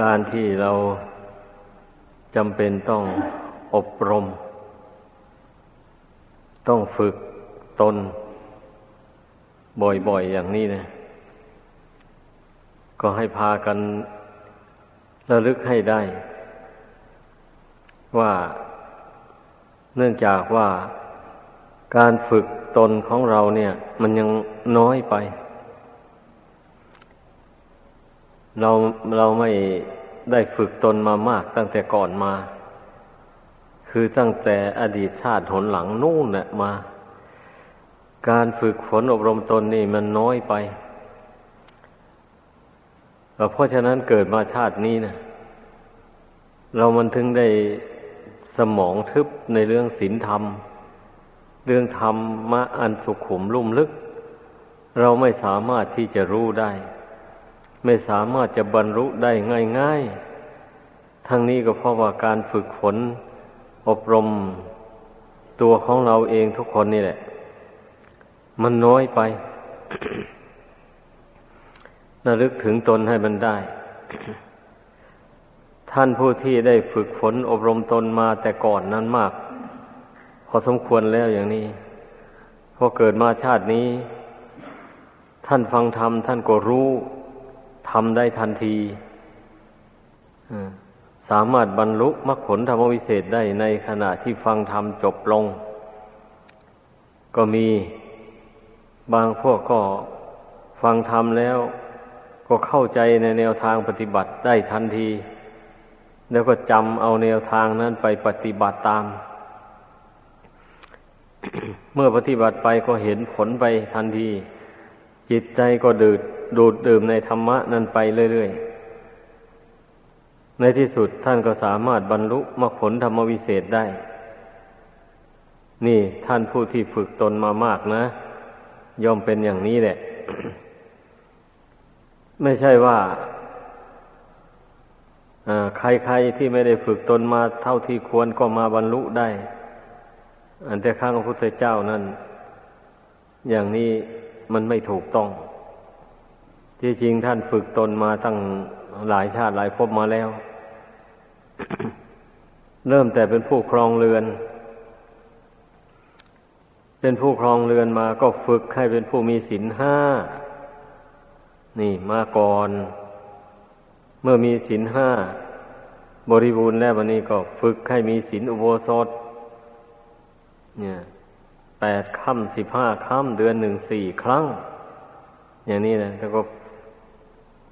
การที่เราจำเป็นต้องอบรม ต้องฝึกตน บ่อยๆอย่างนี้นะ ก็ให้พากันระลึกให้ได้ ว่าเนื่องจากว่าการฝึกตนของเราเนี่ย มันยังน้อยไป เราเราไม่ได้ฝึกตนมามากตั้งแต่ก่อนมา คือตั้งแต่อดีตชาติหนหลังนู่นแหละมา การฝึกฝนอบรมตนนี่มันน้อยไป เพราะฉะนั้นเกิดมาชาตินี้นะเรามันถึงได้สมองทึบในเรื่องศีลธรรม เรื่องธรรมมะอันสุขุมลุ่มลึก เราไม่สามารถที่จะรู้ได้ ไม่สามารถจะบรรลุได้ง่ายๆ ทั้งนี้ก็เพราะว่าการฝึกฝน อบรมตัวของเราเองทุกคนนี่แหละ มันน้อยไประลึกถึงตนให้มันได้ ท่านผู้ที่ได้ฝึกฝนอบรมตนมาแต่ก่อนนั้นมาก พอสมควรแล้วอย่างนี้พอเกิดมาชาตินี้ ท่านฟังธรรมท่านก็รู้ ทำได้ทันทีสามารถบรรลุมรรคผลธรรมวิเศษได้ในขณะที่ฟังธรรมจบลง ก็มีบางพวกก็ฟังธรรมแล้ว ก็เข้าใจในแนวทางปฏิบัติได้ทันที แล้วก็จำเอาแนวทางนั้นไปปฏิบัติตาม เมื่อปฏิบัติไปก็เห็นผลไปทันที จิตใจก็ดูดดูดดื่มในธรรมะนั้นไปเรื่อยๆ ในที่สุดท่านก็สามารถบรรลุมรรคผลธรรมวิเศษได้ นี่ท่านผู้ที่ฝึกตนมามากนะ ย่อมเป็นอย่างนี้แหละ ไม่ใช่ว่าใครๆที่ไม่ได้ฝึกตนมาเท่าที่ควรก็มาบรรลุได้ อันแต่ข้างพระพุทธเจ้านั้น อย่างนี้ มันไม่ถูกต้อง ที่จริงท่านฝึกตนมาตั้งหลายชาติหลายภพมาแล้ว เริ่มแต่เป็นผู้ครองเรือน เป็นผู้ครองเรือนมาก็ฝึกให้เป็นผู้มีศีลห้า นี่มาก่อน เมื่อมีศีลห้าบริบูรณ์แล้ววันนี้ก็ฝึกให้มีศีลอุโบสถ เนี่ย แปดค่ำสิบห้าค่ำเดือนหนึ่งสี่ครั้ง อย่างนี้นะแล้วก็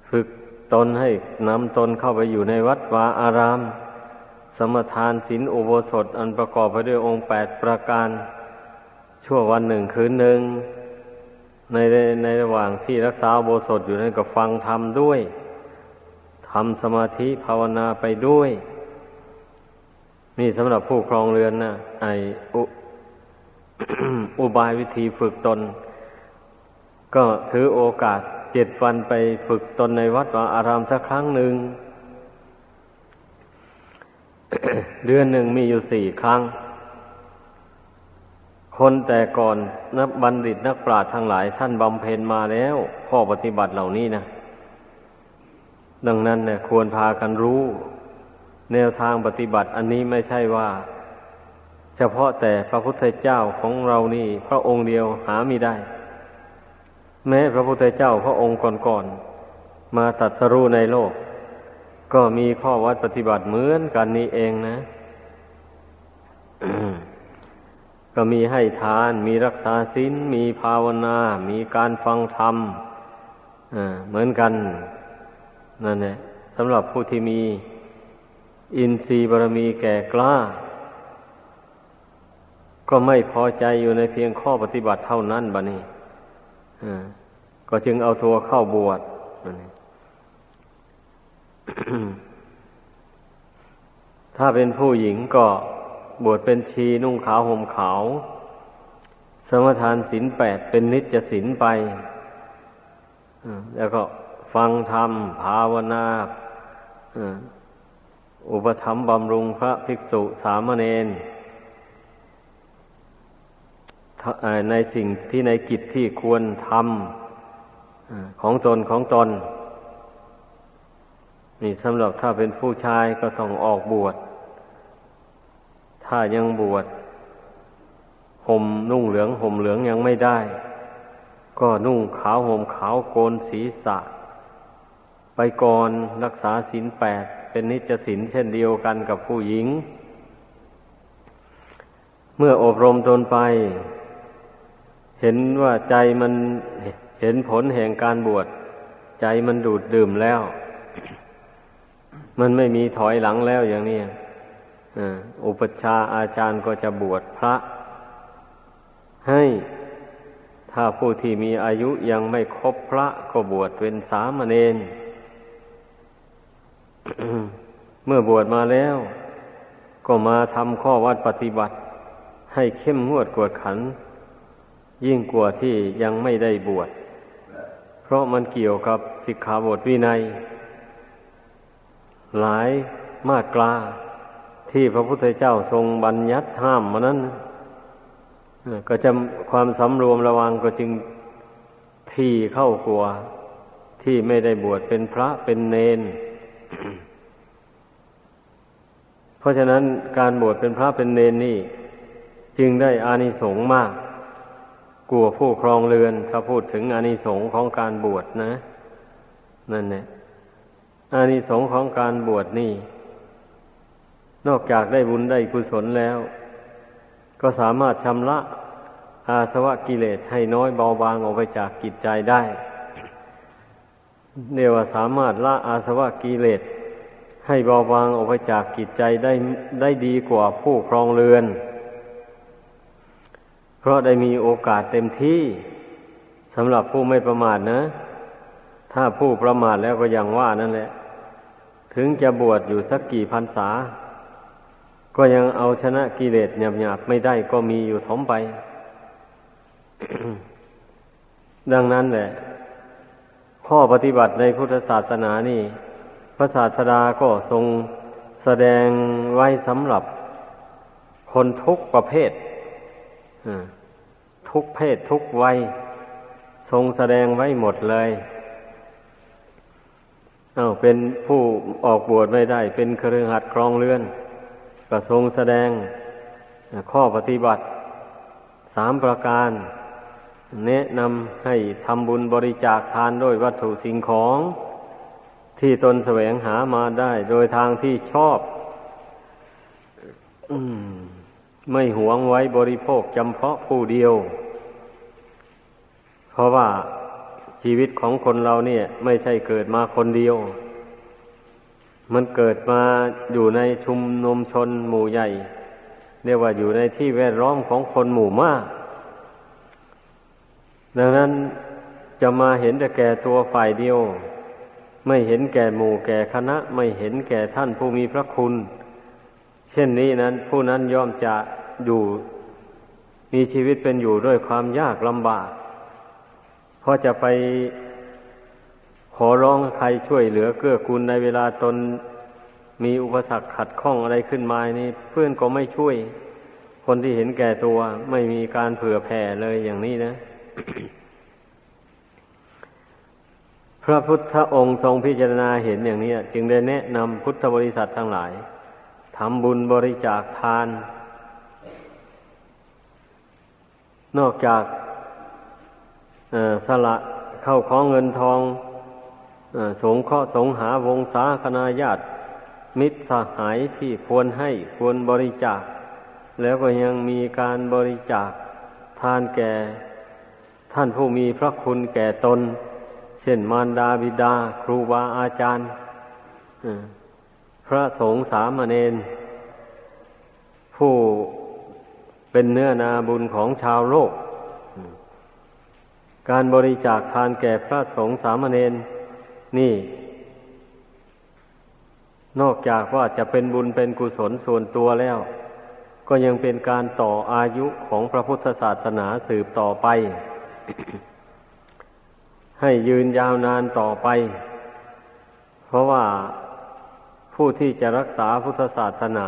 ฝึกตนให้นำตนเข้าไปอยู่ในวัดวาอาราม สมทานศีลอุโบสถ อันประกอบไปด้วยองค์แปดประการ ชั่ววันหนึ่งคืนหนึ่ง ในในระหว่างที่รักษาอุโบสถอยู่นั้นก็ฟังธรรมด้วยทำสมาธิภาวนาไปด้วย นี่สำหรับผู้ครองเรือนนะไอ อุบายวิธีฝึกตน ก็ถือโอกาสเจ็ดวันไปฝึกตนในวัดวาอารามสักครั้งหนึ่ง เดือนหนึ่งมีอยู่สี่ครั้ง คนแต่ก่อนนักบัณฑิตนักปราชญ์ทั้งหลายท่านบำเพ็ญมาแล้ว ข้อปฏิบัติเหล่านี้นะ ดังนั้นเนี่ยควรพากันรู้ แนวทางปฏิบัติอันนี้ไม่ใช่ว่า เฉพาะแต่พระพุทธเจ้าของเรานี่ พระองค์เดียวหาไม่ได้ แม้พระพุทธเจ้าพระองค์ก่อนๆมาตัดสรู้ในโลก ก็มีข้อวัดปฏิบัติเหมือนกันนี้เองนะก็มีให้ทาน มีรักษาศีลมีภาวนา มีการฟังธรรมเหมือนกันนั่นแหละสำหรับผู้ที่มีอินทรีย์บารมีแก่กล้า ก็ไม่พอใจอยู่ในเพียงข้อปฏิบัติเท่านั้นบะนี่ก็จึงเอาตัวเข้าบวชถ้าเป็นผู้หญิงก็บวชเป็นชีนุ่งขาวห่มขาว สมทานศีลแปดเป็นนิจศีลไป แล้วก็ฟังธรรม ภาวนาอุปธรรมบำรุงพระภิกษุสามเณร ในสิ่งที่ในกิจที่ควรทำของตนของตน นี่สำหรับถ้าเป็นผู้ชายก็ต้องออกบวช ถ้ายังบวชห่มนุ่งเหลืองห่มเหลืองยังไม่ได้ ก็นุ่งขาวห่มขาวโกนศีรษะ ไปก่อนรักษาศีลแปดเป็นนิจศีลเช่นเดียวกันกับผู้หญิง เมื่ออบรมตนไป ห็นว่าใจมันเห็นผลแห่งการบวช ใจมันดูดดื่มแล้ว มันไม่มีถอยหลังแล้วอย่างนี้อุปชาอาจารย์ก็จะบวชพระ ให้ถ้าผู้ที่มีอายุยังไม่ครบพระก็บวชเป็นสามเณรเมื่อบวชมาแล้ว ก็มาทำข้อวัดปฏิบัติ ให้เข้มงวดกวดขัน ยิ่งกว่าที่ยังไม่ได้บวช เพราะมันเกี่ยวกับสิกขาบทวินัย หลายมาตราที่พระพุทธเจ้าทรงบัญญัติห้ามมานั้น ก็จะความสำรวมระวังก็จึงที่เข้ากลัวที่ไม่ได้บวชเป็นพระเป็นเนน เพราะฉะนั้นการบวชเป็นพระเป็นเนนนี่ จึงได้อานิสงส์มาก กลัวผู้ครองเรือนถ้าพูดถึงอานิสงส์ของการบวชนะ นั่นแหละอานิสงส์ของการบวชนี่ นอกจากได้บุญได้กุศลแล้ว ก็สามารถชำระอาสวะกิเลสให้น้อยเบาบางออกไปจากกิจใจได้เรียกว่าสามารถละอาสวะกิเลสให้เบาบางออกไปจากกิจใจได้ได้ดีกว่าผู้ครองเรือน เพราะได้มีโอกาสเต็มที่สำหรับผู้ไม่ประมาทนะ ถ้าผู้ประมาทแล้วก็ยังว่านั่นแหละ ถึงจะบวชอยู่สักกี่พรรษา ก็ยังเอาชนะกิเลสหยาบๆไม่ได้ก็มีอยู่ถมไป ดังนั้นแหละ ข้อปฏิบัติในพุทธศาสนานี่ พระศาสดาก็ทรงแสดงไว้สำหรับคนทุกประเภท ทุกเพศทุกวัยทรงแสดงไว้หมดเลย เอาเป็นผู้ออกบวชไม่ได้ เป็นเครือขัดครองเรือนก็ทรงแสดงข้อปฏิบัติสามประการ แนะนำให้ทำบุญบริจาคทานด้วยวัตถุสิ่งของ ที่ตนแสวงหามาได้ โดยทางที่ชอบอืม ไม่หวงไว้บริโภคจำเพาะผู้เดียว เพราะว่าชีวิตของคนเราเนี่ย ไม่ใช่เกิดมาคนเดียว มันเกิดมาอยู่ในชุมนุมชนหมู่ใหญ่ เรียกว่าอยู่ในที่แวดล้อมของคนหมู่มาก ดังนั้นจะมาเห็นแต่แก่ตัวฝ่ายเดียว ไม่เห็นแก่หมู่แก่คณะ ไม่เห็นแก่ท่านผู้มีพระคุณ เช่นนี้นั้น ผู้นั้นย่อมจะอยู่มีชีวิตเป็นอยู่ด้วยความยากลำบากเพราะจะไปขอร้องใครช่วยเหลือเกื้อกูลในเวลาตนมีอุปสรรคขัดข้องอะไรขึ้นมานี่ เพื่อนก็ไม่ช่วย คนที่เห็นแก่ตัวไม่มีการเผื่อแผ่เลยอย่างนี้นะ พระพุทธองค์ทรงพิจารณาเห็นอย่างนี้ จึงได้แนะนำพุทธบริษัททั้งหลาย ทำบุญบริจาคทาน นอกจากสละเข้าของเงินทองสงเคราะห์สงหาวงศาคณาญาติ มิตรสหายที่ควรให้ควรบริจาค แล้วก็ยังมีการบริจาคทานแก่ ท่านผู้มีพระคุณแก่ตน เช่นมารดาบิดา ครูบาอาจารย์ พระสงฆ์สามเณรผู้เป็นเนื้อนาบุญของชาวโลก การบริจาคทานแก่พระสงฆ์สามเณรนี่ นอกจากว่าจะเป็นบุญเป็นกุศลส่วนตัวแล้ว ก็ยังเป็นการต่ออายุของพระพุทธศาสนาสืบต่อไป ให้ยืนยาวนานต่อไป เพราะว่า ผู้ที่จะรักษาพุทธศาสนา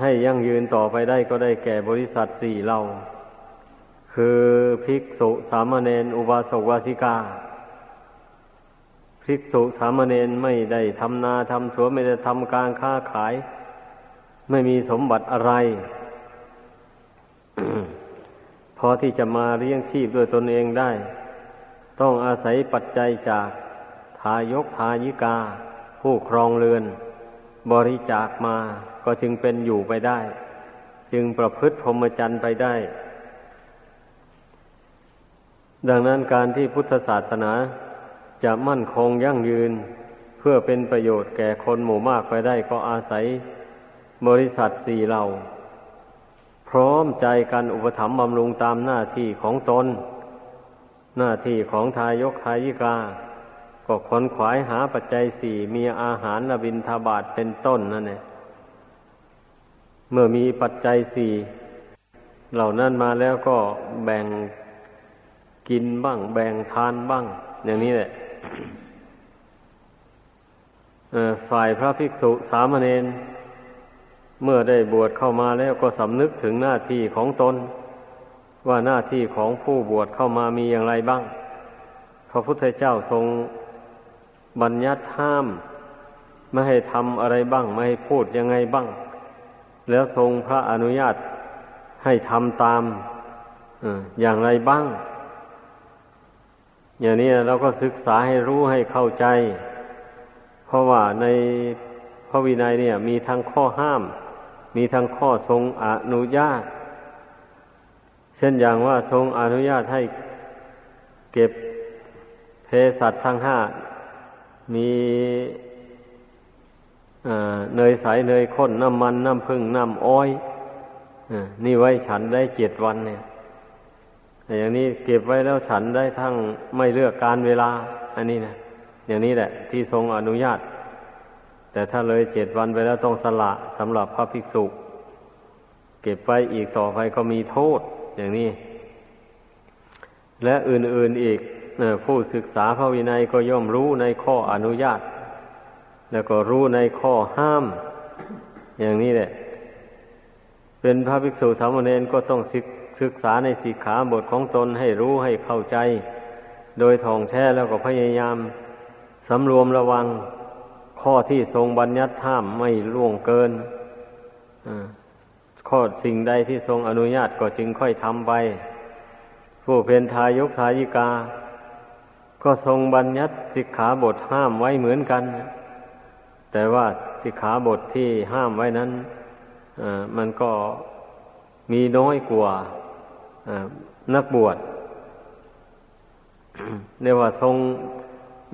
ให้ยั่งยืนต่อไปได้ก็ได้แก่บริษัทสี่เรา คือภิกษุสามเณรอุบาสกวาสิกา ภิกษุสามเณรไม่ได้ทำนาทำสวนไม่ได้ทำการค้าขาย ไม่มีสมบัติอะไร พอที่จะมาเลี้ยงชีพด้วยตนเองได้ ต้องอาศัยปัจจัยจากทายกทายิกา ผู้ครองเรือน บริจาคมาก็จึงเป็นอยู่ไปได้ จึงประพฤติพรหมจรรย์ไปได้ ดังนั้นการที่พุทธศาสนาจะมั่นคงยั่งยืน เพื่อเป็นประโยชน์แก่คนหมู่มากไปได้ก็อาศัย บริษัทสี่เหล่า พร้อมใจกันอุปถัมภ์บำรุงตามหน้าที่ของตน หน้าที่ของทายกทายิกา ก็ขนขวายหาปัจจัยสี่มีอาหารบินทบาทเป็นต้นนั่นเองเมื่อมีปัจจัยสี่เหล่านั้นมาแล้วก็แบ่งกินบ้าง แบ่งทานบ้าง อย่างนี้แหละฝ่ายพระภิกษุสามเณรเมื่อได้บวชเข้ามาแล้วก็สำนึกถึงหน้าที่ของตน ว่าหน้าที่ของผู้บวชเข้ามามีอย่างไรบ้าง พระพุทธเจ้าทรง บัญญัติห้าม ไม่ให้ทำอะไรบ้าง ไม่ให้พูดยังไงบ้าง แล้วทรงพระอนุญาตให้ทำตามอย่างไรบ้าง อย่างนี้เราก็ศึกษาให้รู้ให้เข้าใจ เพราะว่าในพระวินัยเนี่ย มีทั้งข้อห้าม มีทั้งข้อทรงอนุญาต เช่นอย่างว่าทรงอนุญาตให้เก็บเพสัตทั้งห้า มีเนยใสเนยข้นน้ำมันน้ำพึ่งน้ำอ้อยนี่ไว้ฉันได้เจ็ดวันเนี่ยอย่างนี้เก็บไว้แล้วฉันได้ทั้งไม่เลือกการเวลา อันนี้นะอย่างนี้แหละ ที่ทรงอนุญาต แต่ถ้าเลยเจ็ดวันไปแล้วต้องสละสำหรับพระภิกษุ เก็บไว้อีกต่อไปก็มีโทษ อย่างนี้ และอื่นๆอีก ผู้ศึกษาพระวินัยก็ย่อมรู้ในข้ออนุญาต แล้วก็รู้ในข้อห้าม อย่างนี้แหละ เป็นพระภิกษุสามเณรก็ต้องศึกษาในสิกขาบทของตนให้รู้ให้เข้าใจ โดยท่องแท้แล้วก็พยายามสำรวมระวังข้อที่ทรงบัญญัติห้ามไม่ล่วงเกินข้อสิ่งใดที่ทรงอนุญาตก็จึงค่อยทำไป ผู้เป็นทายกทายิกา ก็ทรงบัญญัติสิกขาบทห้ามไว้เหมือนกัน แต่ว่าสิกขาบทที่ห้ามไว้นั้นมันก็มีน้อยกว่านักบวชเรียกว่าทรง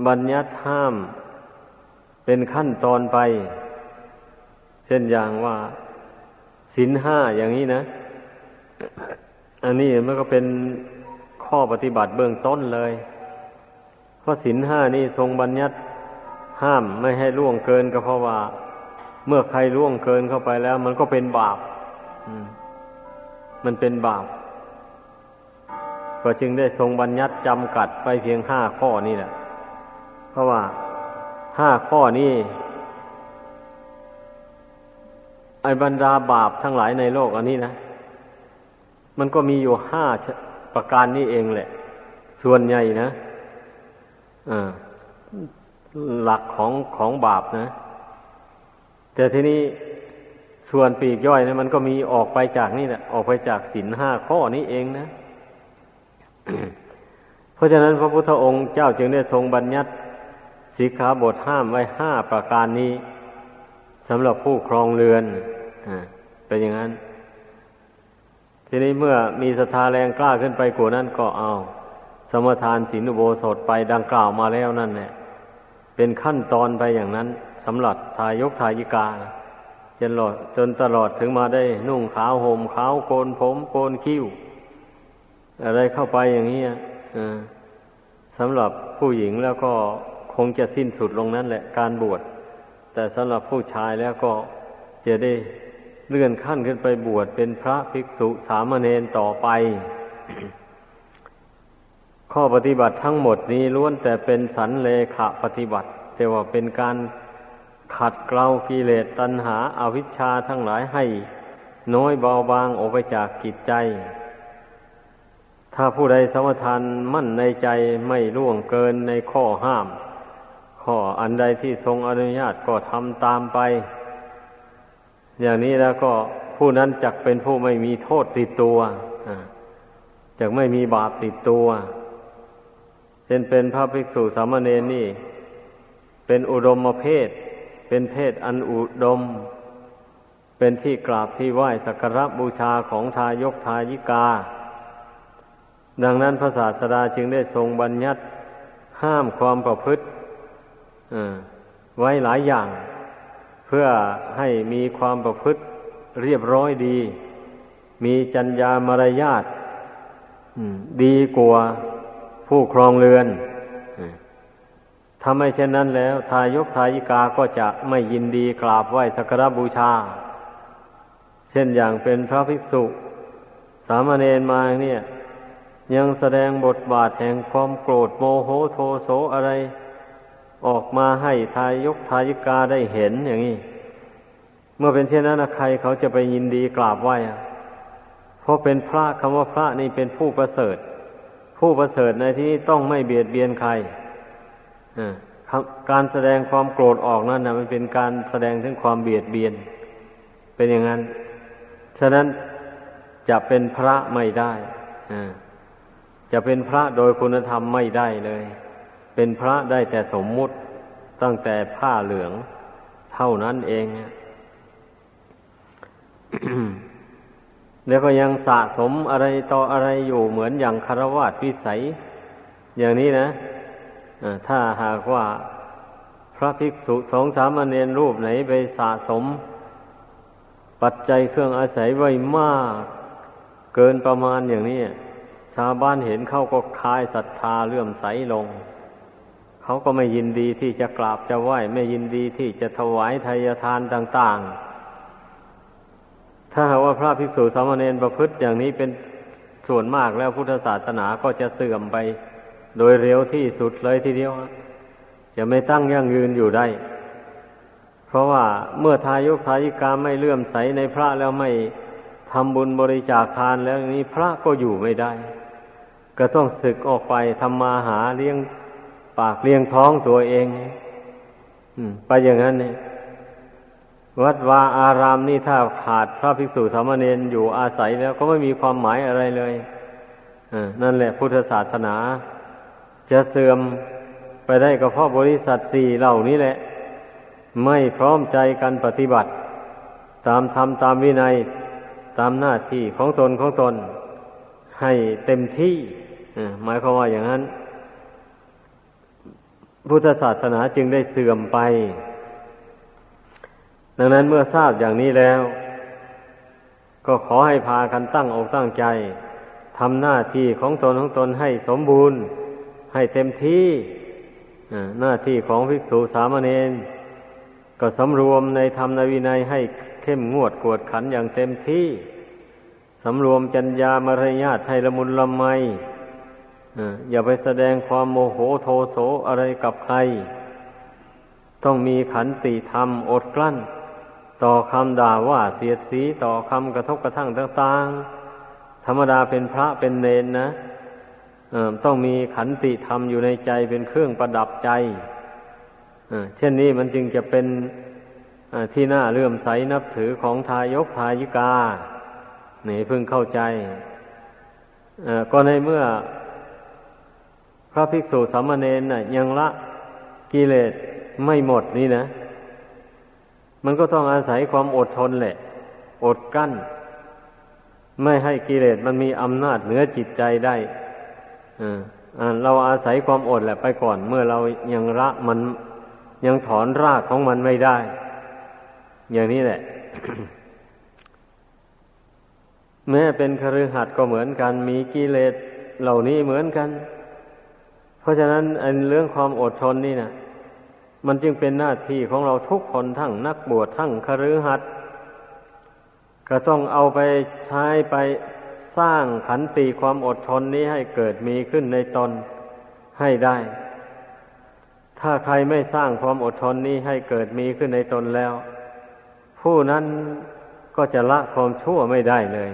บัญญัติห้ามเป็นขั้นตอนไป เช่นอย่างว่าศีลห้าอย่างนี้นะ อันนี้มันก็เป็นข้อปฏิบัติเบื้องต้นเลย เพราะศีลห้านี่ทรงบัญญัติห้ามไม่ให้ล่วงเกินก็เพราะว่า เมื่อใครล่วงเกินเข้าไปแล้ว มันก็เป็นบาปมันเป็นบาป ก็จึงได้ทรงบัญญัติจำกัดไปเพียงห้าข้อนี่แหละ เพราะว่าห้าข้อนี้ไอ้บรรดาบาปทั้งหลายในโลกอันนี้นะ มันก็มีอยู่ห้าประการนี้เองแหละ ส่วนใหญ่นะ หลักของของบาปนะ แต่ทีนี้ส่วนปีกย่อยเนะมันก็มีออกไปจากนี่แหละออกไปจากศีลห้าข้อนี้เองนะ เพราะฉะนั้นพระพุทธองค์เจ้าจึงได้ทรงบัญญัติสิกขาบทห้ามไว้ห้าประการนี้สำหรับผู้ครองเรือนเป็นอย่างนั้น ทีนี้เมื่อมีศรัทธาแรงกล้าขึ้นไปกว่านั้นก็เอา สมทานศีลอุโบสถไปดังกล่าวมาแล้วนั่นแหละเป็นขั้นตอนไปอย่างนั้นสำหรับทายกทายิกาจนหลอดจนตลอดถึงมาได้นุ่งขาวห่มขาวโกนผมโกนคิ้ว อะไรเข้าไปอย่างนี้สำหรับผู้หญิงแล้วก็คงจะสิ้นสุดลงนั้นแหละการบวช แต่สำหรับผู้ชายแล้วก็จะได้เลื่อนขั้นขึ้นไปบวชเป็นพระภิกษุสามเณรต่อไป ข้อปฏิบัติทั้งหมดนี้ล้วนแต่เป็นสันเลขะปฏิบัติ แต่ว่าเป็นการขัดเกลากิเลสตัณหาอาวิชชาทั้งหลายให้ น้อยเบาบางออกไปจากกิจใจ ถ้าผู้ใดสมทานมั่นในใจไม่ล่วงเกินในข้อห้าม ข้ออันใดที่ทรงอนุญาตก็ทำตามไป อย่างนี้แล้วก็ผู้นั้นจักเป็นผู้ไม่มีโทษติดตัวจักไม่มีบาปติดตัว เช่นเป็นพระภิกษุสามเณรนี่ เป็นอุดมเพศ เป็นเพศอันอุดม เป็นที่กราบที่ไหว้สักการะบูชาของทายกทายิกา ดังนั้นพระศาสดาจึงได้ทรงบัญญัติห้ามความประพฤติไว้หลายอย่าง เพื่อให้มีความประพฤติเรียบร้อยดี มีจัญญามารยาทดีกว่า ผู้ครองเรือนถ้าไม่เช่นนั้นแล้ว ทายกทายิกาก็จะไม่ยินดีกราบไหว้สักการบูชา เช่นอย่างเป็นพระภิกษุ สามเณรมาเนี่ย ยังแสดงบทบาทแห่งความโกรธโมโหโทโสอะไร ออกมาให้ทายกทายิกาได้เห็นอย่างนี้ เมื่อเป็นเช่นนั้นใครเขาจะไปยินดีกราบไหว้เพราะเป็นพระคำว่าพระนี่เป็นผู้ประเสริฐ ผู้ประเสริฐในที่นี้ต้องไม่เบียดเบียนใครการแสดงความโกรธออกนั่นนะมันเป็นการแสดงถึงความเบียดเบียน เป็นอย่างนั้น ฉะนั้นจะเป็นพระไม่ได้จะเป็นพระโดยคุณธรรมไม่ได้เลย เป็นพระได้แต่สมมุติตั้งแต่ผ้าเหลืองเท่านั้นเอง แล้วก็ยังสะสมอะไรต่ออะไรอยู่เหมือนอย่างคารวะวิสัย อย่างนี้นะถ้าหากว่าพระภิกษุสองสามเณรรูปไหนไปสะสม ปัจจัยเครื่องอาศัยไว้มาก เกินประมาณอย่างนี้ชาวบ้านเห็นเขาก็คลายศรัทธาเลื่อมใสลง เขาก็ไม่ยินดีที่จะกราบจะไหว้ ไม่ยินดีที่จะถวายทายทานต่าง ๆ ถ้าหากว่าพระภิกษุสามเณรประพฤติอย่างนี้เป็นส่วนมากแล้วพุทธศาสนาก็จะเสื่อมไป โดยเร็วที่สุดเลยทีเดียว จะไม่ตั้งยั่งยืนอยู่ได้ เพราะว่าเมื่อทายุทายิกาไม่เลื่อมใสในพระแล้วไม่ทำบุญบริจาคทานแล้วนี้พระก็อยู่ไม่ได้ ก็ต้องศึกออกไปทำมาหาเลี้ยงปากเลี้ยงท้องตัวเองไปอย่างนั้นเนี่ย วัดวาอารามนี่ถ้าขาดพระภิกษุสามเณรอยู่อาศัยแล้วก็ไม่มีความหมายอะไรเลยนั่นแหละพุทธศาสนา จะเสื่อมไปได้ก็เพราะบริษัทสี่เหล่านี้แหละ ไม่พร้อมใจกันปฏิบัติ ตามธรรมตามวินัย ตามหน้าที่ของตนของตน ให้เต็มที่หมายความว่าอย่างนั้น พุทธศาสนาจึงได้เสื่อมไป ดังนั้นเมื่อทราบอย่างนี้แล้ว ก็ขอให้พากันตั้งอกตั้งใจทำหน้าที่ของตนของตนให้สมบูรณ์ ให้เต็มที่หน้าที่ของภิกษุสามเณรก็สำรวมในธรรมนวินัยให้เข้มงวดกวดขันอย่างเต็มที่สำรวมจัญญามารยาทให้ละมุนละไมอย่าไปแสดงความโมโหโทโสอะไรกับใคร ต้องมีขันติธรรมอดกลั้น ต่อคำด่าว่าเสียดสีต่อคำกระทบกระทั่งต่างๆ ธรรมดาเป็นพระเป็นเนนนะต้องมีขันติธรรมอยู่ในใจเป็นเครื่องประดับใจเช่นนี้มันจึงจะเป็นที่น่าเลื่อมใสนับถือของทายกทายิกานี่พึงเข้าใจก็ในเมื่อ พระภิกษุสามเณรยังละกิเลสไม่หมดนี่นะ มันก็ต้องอาศัยความอดทนแหละ อดกั้น ไม่ให้กิเลสมันมีอำนาจเหนือจิตใจได้เราอาศัยความอดแหละไปก่อน เมื่อเรายังละมันยังถอนรากของมันไม่ได้ อย่างนี้แหละ แม้เป็นคฤหัสถ์ก็เหมือนกัน มีกิเลสเหล่านี้เหมือนกัน เพราะฉะนั้นอันเรื่องความอดทนนี่นะ มันจึงเป็นหน้าที่ของเราทุกคนทั้งนักบวชทั้งคฤหัสถ์ก็ต้องเอาไปใช้ไปสร้างขันติความอดทนนี้ให้เกิดมีขึ้นในตนให้ได้ ถ้าใครไม่สร้างความอดทนนี้ให้เกิดมีขึ้นในตนแล้ว ผู้นั้นก็จะละความชั่วไม่ได้เลย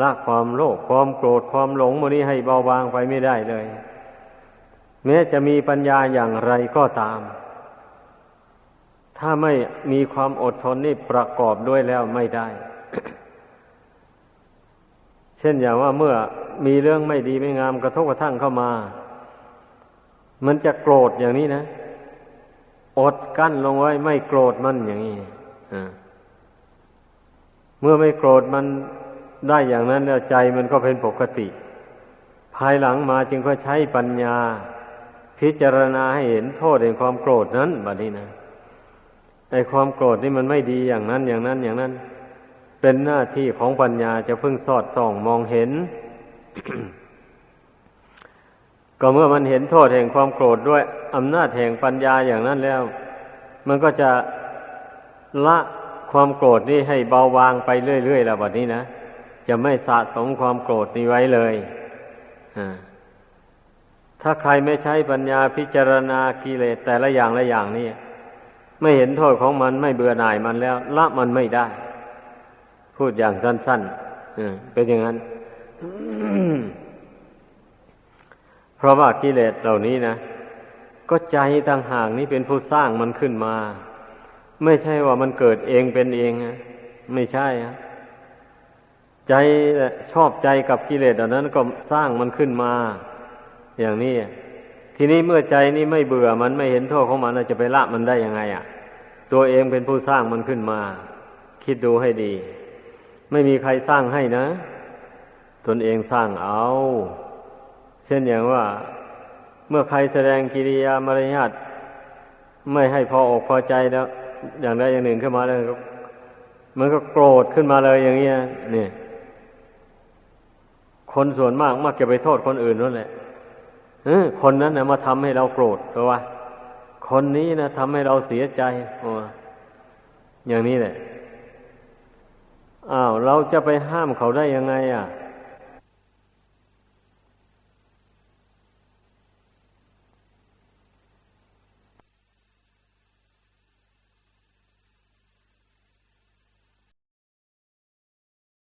ละความโลภความโกรธความหลงมันนี้ให้เบาบางไปไม่ได้เลย แม้จะมีปัญญาอย่างไรก็ตาม ถ้าไม่มีความอดทนนี่ประกอบด้วยแล้วไม่ได้ เช่นอย่างว่าเมื่อมีเรื่องไม่ดีไม่งามกระทบกระทั่งเข้ามา มันจะโกรธอย่างนี้นะ อดกั้นลงไว้ไม่โกรธมันอย่างนี้เมื่อไม่โกรธมันได้อย่างนั้นแล้วใจมันก็เป็นปกติ ภายหลังมาจึงก็ใช้ปัญญา พิจารณาให้เห็นโทษแห่งความโกรธนั้นบัดนี้นะไอความโกรธนี่มันไม่ดีอย่างนั้นอย่างนั้นอย่างนั้น เป็นหน้าที่ของปัญญาจะพิ่งสอดส่องมองเห็น ก็เมื่อมันเห็นโทษแห่งความโกรธด้วยอำนาจแห่งปัญญาอย่างนั้นแล้ว มันก็จะละความโกรธนี่ให้เบาบางไปเรื่อยๆแล้วบัดนี้นะจะไม่สะสมความโกรธนี้ไว้เลย ถ้าใครไม่ใช้ปัญญาพิจารณากิเลสแต่ละอย่างละอย่างนี่ไม่เห็นโทษของมันไม่เบื่อหน่ายมันแล้ว ละมันไม่ได้ พูดอย่างสั้นๆเป็นอย่างนั้นเพราะว่ากิเลสเหล่านี้นะก็ใจต่างหากนี้เป็นผู้สร้างมันขึ้นมา ไม่ใช่ว่ามันเกิดเองเป็นเองนะไม่ใช่ะใจชอบใจกับกิเลสเหล่านั้นก็สร้างมันขึ้นมา อย่างนี้ทีนี้เมื่อใจนี้ไม่เบื่อมันไม่เห็นโทษของมันจะไปละมันได้ยังไงอะ ตัวเองเป็นผู้สร้างมันขึ้นมา คิดดูให้ดี ไม่มีใครสร้างให้นะ ตนเองสร้างเอา เช่นอย่างว่า เมื่อใครแสดงกิริยามารยาทไม่ให้พออกพอใจแล้ว อย่างใดอย่างหนึ่งขึ้นมาแล้วมันก็โกรธขึ้นมาเลยอย่างเงี้ยนี่คนส่วนมากมักจะไปโทษคนอื่นนั่นแหละ คนนั้นนะมาทำให้เราโกรธเพราะว่าคนนี้นะทำให้เราเสียใจโอ้อย่างนี้แหละอ้าวเราจะไปห้ามเขาได้ยังไง อะ